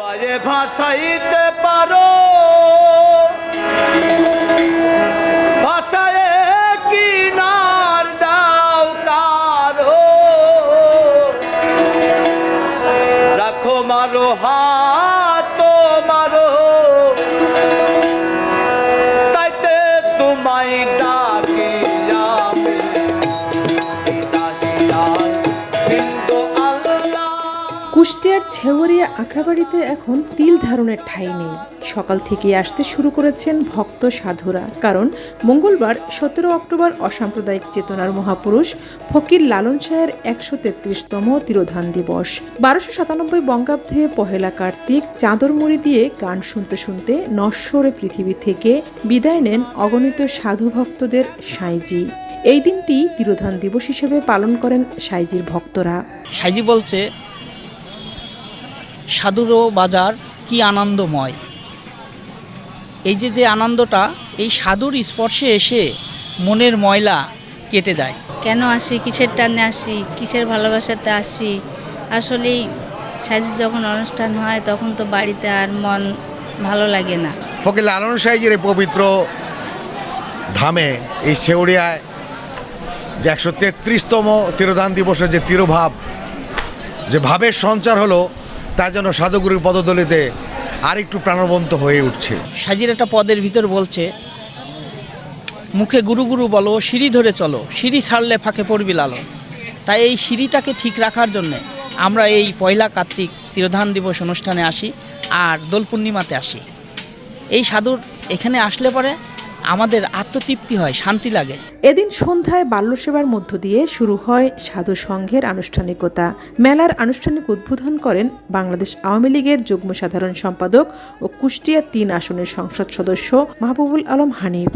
ডুবায়ে ভাসাইতে পারো। কুষ্টিয়ার ছেওয়ারিয়া আখড়াবাড়িতে এখন তিল ধারণের ঠাঁই নেই। সকাল থেকে আসতে শুরু করেছেন ভক্ত সাধুরা। কারণ মঙ্গলবার সতেরো অক্টোবর অসাম্প্রদায়িক চেতনার মহাপুরুষ ফকির লালন শাহের একশো তেত্রিশতম তিরোধান দিবস। বারোশো সাতানব্বই বঙ্গাব্দে পহেলা কার্তিক চাঁদর মুড়ি দিয়ে গান শুনতে শুনতে নশ্বরে পৃথিবী থেকে বিদায় নেন অগণিত সাধু ভক্তদের সাঁইজি এই দিনটি তিরোধান দিবস হিসেবে পালন করেন সাইজির ভক্তরা। সাইজি বলছে সাধুরো বাজার কি আনন্দময়। এই যে যে আনন্দটা এই সাধুর স্পর্শে এসে মনের ময়লা কেটে যায়। কেন আসি? কিসের টানে আসি? কিসের ভালোবাসাতে আসি? আসলেই সাজি যখন অনুষ্ঠান হয় তখন তো বাড়িতে আর মন ভালো লাগে না। ফকির লালন সাইজের এই পবিত্র ধামে এই শেউড়িয়ায় যে একশো তেত্রিশতম তিরোধান দিবসের যে তিরোভাব যে ভাবের সঞ্চার হলো তার জন্য সাধুগুরুর আর একটু প্রাণবন্ত হয়ে উঠছে। সাজির একটা পদের ভিতর বলছে, মুখে গুরু গুরু বলো, সিঁড়ি ধরে চলো, সিঁড়ি ছাড়লে ফাঁকে পড়বি লালো তাই এই সিঁড়িটাকে ঠিক রাখার জন্যে আমরা এই পয়লা কার্তিক তিরোধান দিবস অনুষ্ঠানে আসি আর দোল পূর্ণিমাতে আসি। এই সাধুর এখানে আসলে পরে আমাদের আত্মতৃপ্তি হয় শান্তি লাগে। এদিন সন্ধ্যায় বাল্যসেবার মধ্য দিয়ে শুরু হয় সাধু সংঘের আনুষ্ঠানিকতা। মেলার আনুষ্ঠানিক উদ্বোধন করেন বাংলাদেশ আওয়ামী লীগের যুগ্ম সাধারণ সম্পাদক ও কুষ্টিয়া তিন আসনের সংসদ সদস্য মাহবুবুল আলম হানিফ।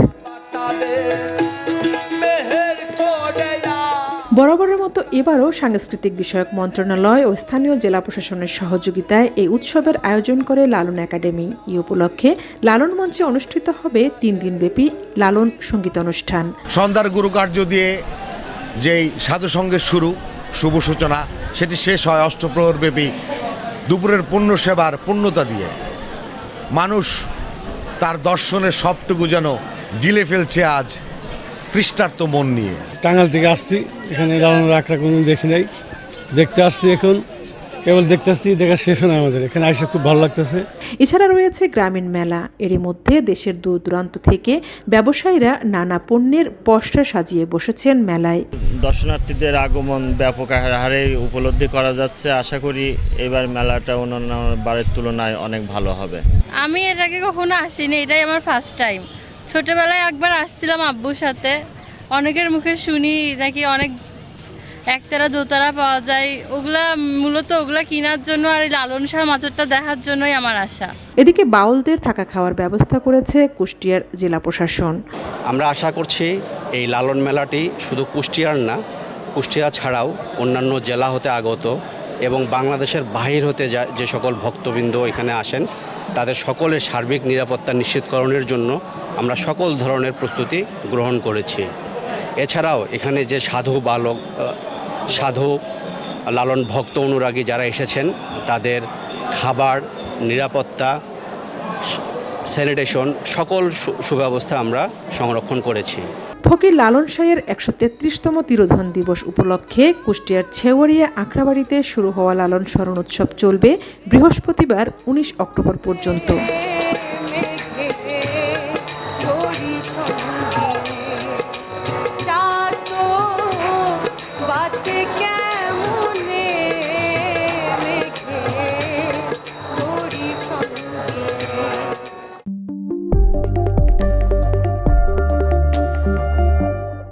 বরাবরের মতো এবারও সাংস্কৃতিক বিষয়ক মন্ত্রণালয় ও স্থানীয় জেলা প্রশাসনের সহযোগিতায় এই উৎসবের আয়োজন করে লালন একাডেমি। এই উপলক্ষে লালন মঞ্চে অনুষ্ঠিত হবে তিন দিনব্যাপী লালন সংগীত অনুষ্ঠান। সন্ধ্যার গুরুকার্য দিয়ে যেই সাধু সঙ্গের শুরু, শুভ সূচনা, সেটি শেষ হয় অষ্টপ্রহর ব্যাপী দুপুরের পুণ্য সেবার পূর্ণতা দিয়ে। মানুষ তার দর্শনের সবটুকু যেন গিলে ফেলছে আজ। তৃষ্টার্ত মন নিয়ে। টাঙ্গাল থেকে আসছি এখানে লালন রাখরা কোনো দেখি নাই। দেখতে আসছি এখন কেবল দেখতে আসছি দেখা শেষ হয় না আমাদের। এখানে আসে খুব ভালো লাগতেছে। এছাড়া রয়েছে গ্রামীণ মেলা। এরই মধ্যে দেশের দূর দূরান্ত থেকে ব্যবসায়ীরা নানা পণ্যের পসরা সাজিয়ে বসেছেন মেলায়। দর্শনার্থীদের আগমন ব্যাপক হারে উপলব্ধি করা যাচ্ছে। আশা করি এবার মেলাটা অন্যান্য বারের তুলনায় অনেক ভালো হবে। আমি এর আগে কখনো আসিনি এটাই আমার ফার্স্ট টাইম ছোটবেলায় একবার আসছিলাম আব্বুর সাথে। অনেকের মুখে শুনি নাকি অনেক একতারা দোতারা পাওয়া যায়। ওগুলা মূলত ওগুলা কেনার জন্য আর এই লালন শাহ মাজারটা দেখার জন্যই আমার আশা। এদিকে বাউলদের থাকা খাওয়ার ব্যবস্থা করেছে কুষ্টিয়ার জেলা প্রশাসন। আমরা আশা করছি এই লালন মেলাটি শুধু কুষ্টিয়ার না কুষ্টিয়া ছাড়াও অন্যান্য জেলা হতে আগত এবং বাংলাদেশের বাহির হতে যা যে সকল ভক্তবৃন্দ এখানে আসেন তাদের সকলের সার্বিক নিরাপত্তা নিশ্চিতকরণের জন্য আমরা সকল ধরনের প্রস্তুতি গ্রহণ করেছি। এছাড়াও এখানে যে সাধু বালক সাধু লালন ভক্ত অনুরাগী যারা এসেছেন, তাদের খাবার, নিরাপত্তা, স্যানিটেশন সকল সুব্যবস্থা আমরা সংরক্ষণ করেছি। ফকির লালন শাহের একশো তেত্রিশতম তিরোধন দিবস উপলক্ষে কুষ্টিয়ার ছেওয়ারিয়া আখড়াবাড়িতে শুরু হওয়া লালন স্মরণ উৎসব চলবে বৃহস্পতিবার, উনিশ অক্টোবর পর্যন্ত।